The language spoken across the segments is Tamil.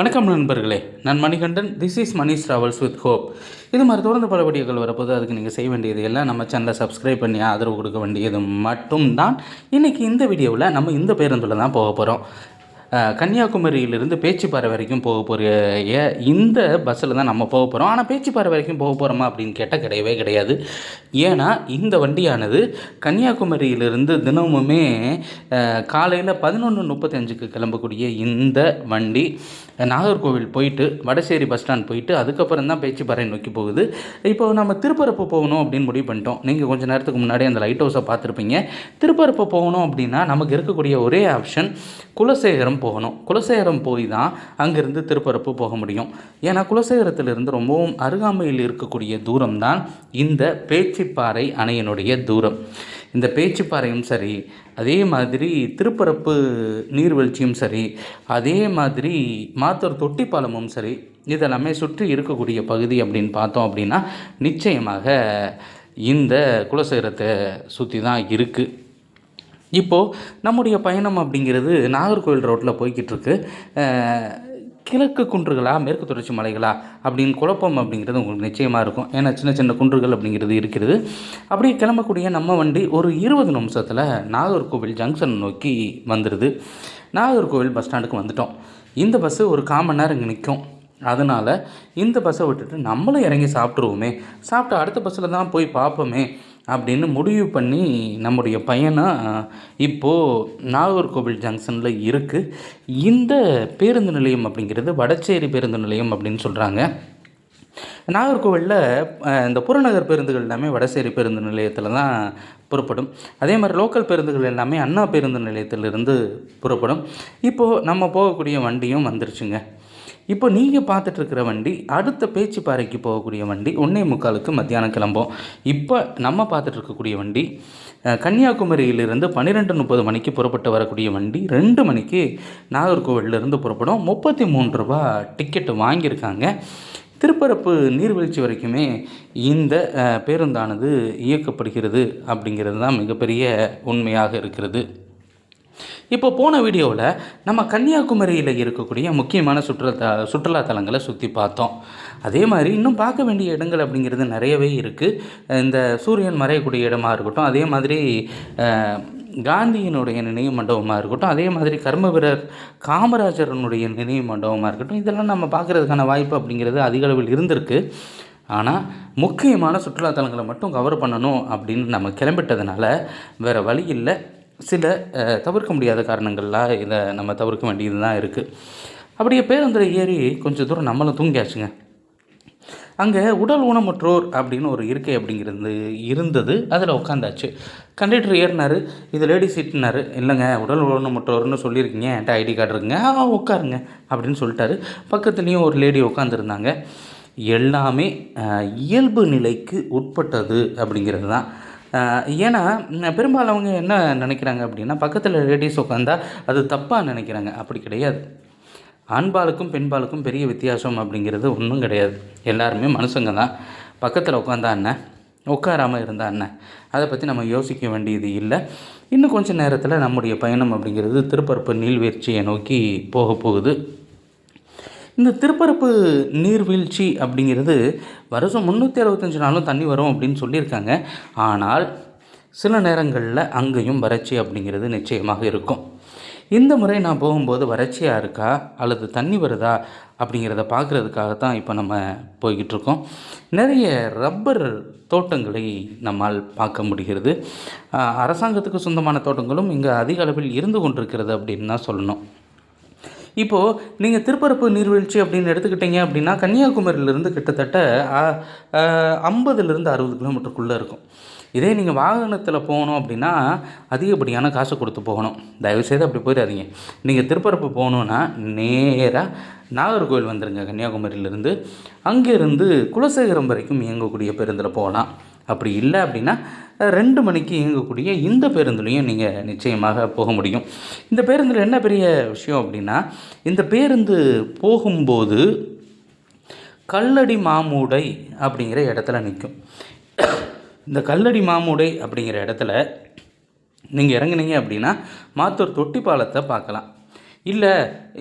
வணக்கம் நண்பர்களே. நான் Manikandan. This is Mani travels with hope இது மாதிரி தொடர்ந்து பல வீடியோக்கள் வரப்போது அதுக்கு நீங்கள் செய்ய வேண்டியது எல்லாம் நம்ம சேனலை சப்ஸ்கிரைப் பண்ணி ஆதரவு கொடுக்க வேண்டியது மட்டும்தான். இன்றைக்கி இந்த வீடியோவில் நம்ம இந்த பேருந்தில் தான் போக போகிறோம் கன்னியாகுமரியிலிருந்து பேச்சுப்பாறை வரைக்கும் போக போகிற இந்த பஸ்ஸில் தான் நம்ம போக போகிறோம் ஆனால் பேச்சுப்பாறை வரைக்கும் போக போகிறோமா அப்படின்னு கேட்டால் கிடையவே கிடையாது. ஏன்னா இந்த வண்டியானது கன்னியாகுமரியிலிருந்து தினமுமே காலையில் பதினொன்று முப்பத்தஞ்சுக்கு கிளம்பக்கூடிய இந்த வண்டி நாகர்கோவில் போயிட்டு வடசேரி பஸ் ஸ்டாண்ட் போயிட்டு அதுக்கப்புறம் தான் பேச்சுப்பாறை நோக்கி போகுது. இப்போ நம்ம திருப்பரப்பு போகணும் அப்படின்னு முடிவு பண்ணிட்டோம். நீங்கள் கொஞ்சம் நேரத்துக்கு முன்னாடி அந்த லைட் ஹவுஸை பார்த்துருப்பீங்க. திருப்பரப்பு போகணும் அப்படின்னா நமக்கு இருக்கக்கூடிய ஒரே ஆப்ஷன் குலசேகரம் போகணும். குலசேகரம் போய் தான் அங்கேருந்து திருப்பரப்பு போக முடியும். ஏன்னா குலசேகரத்திலிருந்து ரொம்பவும் அருகாமையில் இருக்கக்கூடிய தூரம் தான் இந்த பேச்சிப்பாறை அணையினுடைய தூரம். இந்த பேச்சுப்பாறையும் சரி அதே மாதிரி திருப்பரப்பு நீர்வீழ்ச்சியும் சரி அதே மாதிரி மாத்தூர் தொட்டிப்பாலமும் சரி இதெல்லாமே சுற்றி இருக்கக்கூடிய பகுதி அப்படின்னு பார்த்தோம் அப்படின்னா நிச்சயமாக இந்த குலசேகரத்தை சுற்றி தான் இருக்குது இப்போது நம்முடைய பயணம் அப்படிங்கிறது நாகர்கோவில் ரோட்டில் போய்கிட்டு இருக்கு கிழக்கு குன்றுகளா மேற்கு தொடர்ச்சி மலைகளா அப்படின்னு குழப்பம் அப்படிங்கிறது உங்களுக்கு நிச்சயமாக இருக்கும். ஏன்னா சின்ன சின்ன குன்றுகள் அப்படிங்கிறது இருக்கிறது. அப்படியே கிளம்பக்கூடிய நம்ம வண்டி ஒரு இருபது நிமிஷத்தில் நாகர்கோவில் ஜங்ஷன் நோக்கி வந்துடுது நாகர்கோவில் பஸ் ஸ்டாண்டுக்கு வந்துட்டோம். இந்த பஸ்ஸு ஒரு கால் மணி நேரம் இங்கே நிற்கும் அதனால் இந்த பஸ்ஸை விட்டுட்டு நம்மளும் இறங்கி சாப்பிட்ருவோமே சாப்பிட்டு அடுத்த பஸ்ஸில் தான் போய் பார்ப்போமே. அப்படின்னு முடிவு பண்ணி நம்முடைய பயணம் இப்போது நாகர்கோவில் ஜங்ஷனில் இருக்குது இந்த பேருந்து நிலையம் அப்படிங்கிறது வடச்சேரி பேருந்து நிலையம் அப்படின்னு சொல்கிறாங்க நாகர்கோவிலில் இந்த புறநகர் பேருந்துகள் எல்லாமே வடசேரி பேருந்து நிலையத்தில் தான் புறப்படும். அதே மாதிரி லோக்கல் பேருந்துகள் எல்லாமே அண்ணா பேருந்து நிலையத்திலிருந்து புறப்படும். இப்போது நம்ம போகக்கூடிய வண்டியும் வந்துருச்சுங்க. இப்போ நீங்கள் பார்த்துட்டு இருக்கிற வண்டி அடுத்த பேச்சு பாறைக்கு போகக்கூடிய வண்டி ஒன்றே முக்காலுக்கு மத்தியானம் கிளம்பும். இப்போ நம்ம பார்த்துட்டு இருக்கக்கூடிய வண்டி கன்னியாகுமரியிலிருந்து பன்னிரெண்டு முப்பது மணிக்கு புறப்பட்டு வரக்கூடிய வண்டி ரெண்டு மணிக்கு நாகர்கோவிலிருந்து புறப்படும். முப்பத்தி மூன்று ரூபா டிக்கெட்டு வாங்கியிருக்காங்க. திருப்பரப்பு நீர்வீழ்ச்சி வரைக்குமே இந்த பேருந்தானது இயக்கப்படுகிறது அப்படிங்கிறது தான் மிகப்பெரிய உண்மையாக இருக்கிறது. இப்போ போன வீடியோவில் நம்ம கன்னியாகுமரியில் இருக்கக்கூடிய முக்கியமான சுற்றுலா சுற்றுலா தலங்களை சுற்றி பார்த்தோம். அதே மாதிரி இன்னும் பார்க்க வேண்டிய இடங்கள் அப்படிங்கிறது நிறையவே இருக்குது இந்த சூரியன் மறையக்கூடிய இடமா இருக்கட்டும் அதே மாதிரி காந்தியினுடைய நினைவு மண்டபமாக இருக்கட்டும் அதே மாதிரி கர்ம வீரர் காமராஜரனுடைய நினைவு மண்டபமாக இருக்கட்டும் இதெல்லாம் நம்ம பார்க்குறதுக்கான வாய்ப்பு அப்படிங்கிறது அதிக அளவில் இருந்திருக்கு. ஆனால் முக்கியமான சுற்றுலாத்தலங்களை மட்டும் கவர் பண்ணணும் அப்படின்னு நம்ம கிளம்பிட்டதுனால வேறு வழி இல்லை. சில தவிர்க்க முடியாத காரணங்கள்லாம் இதை நம்ம தவிர்க்க வேண்டியது தான் இருக்குது அப்படியே பேருந்தில் ஏறி கொஞ்சம் தூரம் நம்மளும் தூங்கியாச்சுங்க. அங்கே உடல் ஊனமுற்றோர் அப்படின்னு ஒரு இருக்கை அப்படிங்கிறது இருந்தது. அதில் உட்காந்தாச்சு கண்டக்டர் ஏறினார். இது லேடி சீட்னாரு இல்லைங்க உடல் ஊனமுற்றோர்னு சொல்லியிருக்கீங்க. என்கிட்ட ஐடி கார்டு இருக்குங்க. ஆ உட்காருங்க அப்படின்னு சொல்லிட்டாரு. பக்கத்துலேயும் ஒரு லேடி உட்காந்துருந்தாங்க எல்லாமே இயல்பு நிலைக்கு உட்பட்டது அப்படிங்கிறது தான். ஏன்னா பெரும்பாலும் அவங்க என்ன நினைக்கிறாங்க அப்படின்னா பக்கத்தில் லேடிஸ் உட்காந்தா அது தப்பாக நினைக்கிறாங்க. அப்படி கிடையாது. ஆண்பாலுக்கும் பெண்பாலுக்கும் பெரிய வித்தியாசம் அப்படிங்கிறது ஒன்றும் கிடையாது. எல்லாருமே மனுஷங்க தான். பக்கத்தில் உட்காந்தா என்ன? உட்காராமல் இருந்தா என்ன? அதை பற்றி நம்ம யோசிக்க வேண்டியது இல்லை. இன்னும் கொஞ்சம் நேரத்தில் நம்முடைய பயணம் அப்படிங்கிறது திருப்பரப்பு நீள்வீழ்ச்சியை நோக்கி போக போகுது. இந்த திருப்பரப்பு நீர்வீழ்ச்சி அப்படிங்கிறது வருஷம் முந்நூற்றி அறுபத்தஞ்சு நாளும் தண்ணி வரும் அப்படின்னு சொல்லியிருக்காங்க. ஆனால் சில நேரங்களில் அங்கேயும் வறட்சி அப்படிங்கிறது நிச்சயமாக இருக்கும். இந்த முறை நான் போகும்போது வறட்சியாக இருக்கா? அல்லது தண்ணி வருதா? அப்படிங்கிறத பார்க்குறதுக்காக தான் இப்போ நம்ம போய்கிட்டு இருக்கோம் நிறைய ரப்பர் தோட்டங்களை நம்மால் பார்க்க முடிகிறது. அரசாங்கத்துக்கு சொந்தமான தோட்டங்களும் இங்கே அதிக அளவில் இருந்து கொண்டிருக்கிறது அப்படின்னு தான் சொல்லணும். இப்போது நீங்கள் திருப்பரப்பு நீர்வீழ்ச்சி அப்படின்னு எடுத்துக்கிட்டீங்க அப்படின்னா கன்னியாகுமரியிலேருந்து கிட்டத்தட்ட ஐம்பதுலேருந்து அறுபது கிலோமீட்டருக்குள்ளே இருக்கும். இதே நீங்கள் வாகனத்தில் போகணும் அப்படின்னா அதிகப்படியான காசு கொடுத்து போகணும். தயவுசெய்து அப்படி போயிடாதீங்க. நீங்கள் திருப்பரப்பு போகணுன்னா நேராக நாகர்கோவில் வந்துடுங்க கன்னியாகுமரியிலேருந்து. அங்கேருந்து குலசேகரம் வரைக்கும் இயங்கக்கூடிய பேருந்தில் போகலாம். அப்படி இல்லை அப்படின்னா ரெண்டு மணிக்கு இயங்கக்கூடிய இந்த பேருந்துலையும் நீங்கள் நிச்சயமாக போக முடியும். இந்த பேருந்தில் என்ன பெரிய விஷயம் அப்படின்னா இந்த பேருந்து போகும்போது கல்லடி மாமூடை அப்படிங்கிற இடத்துல நிற்கும். இந்த கல்லடி மாமூடை அப்படிங்கிற இடத்துல நீங்கள் இறங்குனீங்க அப்படின்னா மாத்தூர் தொட்டி பாலத்தை பார்க்கலாம். இல்லை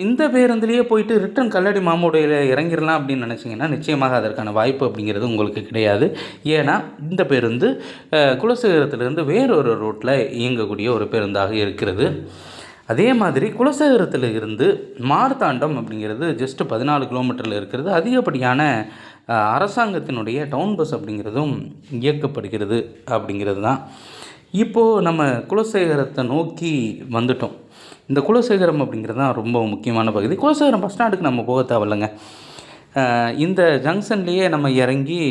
இந்த பேருந்துலேயே போயிட்டு ரிட்டன் கல்லடி மாமோடையில் இறங்கிடலாம் அப்படின்னு நினச்சிங்கன்னா நிச்சயமாக அதற்கான வாய்ப்பு அப்படிங்கிறது உங்களுக்கு கிடையாது. ஏன்னா இந்த பேருந்து குலசேகரத்திலிருந்து வேறொரு ரூட்டில் இயங்கக்கூடிய ஒரு பேருந்தாக இருக்கிறது. அதே மாதிரி குலசேகரத்தில் இருந்து மார்த்தாண்டம் அப்படிங்கிறது ஜஸ்ட் பதினாலு கிலோமீட்டரில் இருக்கிறது. அதிகப்படியான அரசாங்கத்தினுடைய டவுன் பஸ் அப்படிங்கிறதும் இயக்கப்படுகிறது அப்படிங்கிறது தான். இப்போது நம்ம குலசேகரத்தை நோக்கி வந்துட்டோம். இந்த குலசேகரம் அப்படிங்கிறது தான் ரொம்ப முக்கியமான பகுதி. குலசேகரம் பஸ் ஸ்டாண்டுக்கு நம்ம போக தேவையில்லைங்க. இந்த ஜங்ஷன்லேயே நம்ம இறங்கி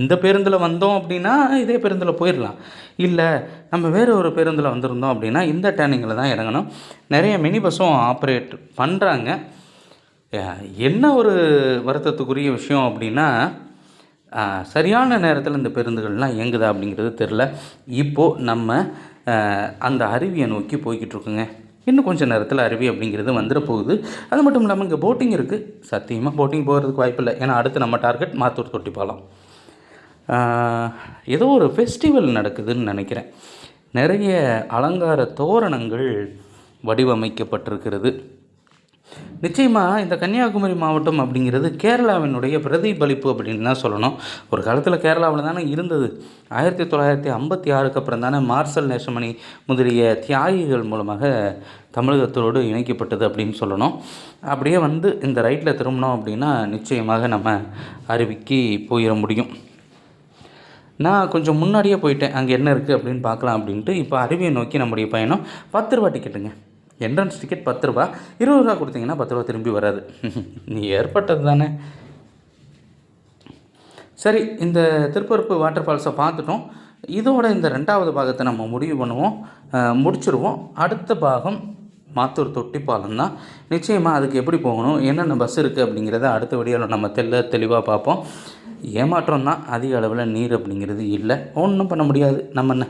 இந்த பேருந்தில் வந்தோம் அப்படின்னா இதே பேருந்தில் போயிடலாம். இல்லை நம்ம வேறு ஒரு பேருந்தில் வந்திருந்தோம் அப்படின்னா இந்த டேர்னிங்கில் தான் இறங்கணும். நிறைய மினி பஸ்ஸும் ஆப்ரேட் பண்ணுறாங்க என்ன ஒரு வருத்தத்துக்குரிய விஷயம் அப்படின்னா சரியான நேரத்தில் இந்த பேருந்துகள்லாம் இயங்குதா அப்படிங்கிறது தெரில இப்போது நம்ம அந்த அருவியை நோக்கி போய்கிட்டு இருக்குங்க. இன்னும் கொஞ்சம் நேரத்தில் அருவி அப்படிங்கிறது வந்துட போகுது. அது மட்டும் இல்லாமல் இங்கே போட்டிங் இருக்குது சத்தியமாக போட்டிங் போகிறதுக்கு வாய்ப்பில்லை. ஏன்னா அடுத்து நம்ம டார்கெட் மாத்தூர் தொட்டிப்பாலம் ஆஹ், ஏதோ ஒரு ஃபெஸ்டிவல் நடக்குதுன்னு நினைக்கிறேன். நிறைய அலங்கார தோரணங்கள் வடிவமைக்கப்பட்டிருக்கிறது. நிச்சயமாக இந்த கன்னியாகுமரி மாவட்டம் அப்படிங்கிறது கேரளாவினுடைய பிரதிபலிப்பு அப்படின்னு தான் சொல்லணும். ஒரு காலத்தில் கேரளாவில் தானே இருந்தது. ஆயிரத்தி தொள்ளாயிரத்தி ஐம்பத்தி ஆறுக்கு அப்புறம் தானே மார்சல் நேசமணி முதலிய தியாகிகள் மூலமாக தமிழகத்தோடு இணைக்கப்பட்டது அப்படின்னு சொல்லணும். அப்படியே வந்து இந்த ரைட்டில் திரும்பினோம் அப்படின்னா நிச்சயமாக நம்ம அருவிக்கு போயிட முடியும். நான் கொஞ்சம் முன்னாடியே போயிட்டேன். அங்கே என்ன இருக்குது அப்படின்னு பார்க்கலாம் அப்படின்ட்டு இப்போ அருவியை நோக்கி நம்முடைய பயணம். பத்து ரூபா டிக்கெட்டுங்க என்ட்ரன்ஸ் டிக்கெட் பத்து ரூபா இருபது ரூபா கொடுத்தீங்கன்னா பத்து ரூபா திரும்பி வராது. நீ ஏற்பட்டது தானே. சரி இந்த திருப்பரப்பு வாட்டர் ஃபால்ஸை பார்த்துட்டோம். இதோட இந்த ரெண்டாவது பாகத்தை நம்ம முடிவு பண்ணுவோம். அஹ், முடிச்சிருவோம். அடுத்த பாகம் மாத்தூர் தொட்டிப்பாலம் தான். நிச்சயமாக அதுக்கு எப்படி போகணும் என்னென்ன பஸ் இருக்குது அப்படிங்கிறத அடுத்த வீடியோவில் நம்ம தெல்ல தெளிவாக பார்ப்போம். ஏமாற்றம் தான் அதிக அளவில் நீர் அப்படிங்கிறது இல்லை. ஒன்றும் பண்ண முடியாது. நம்ம என்ன?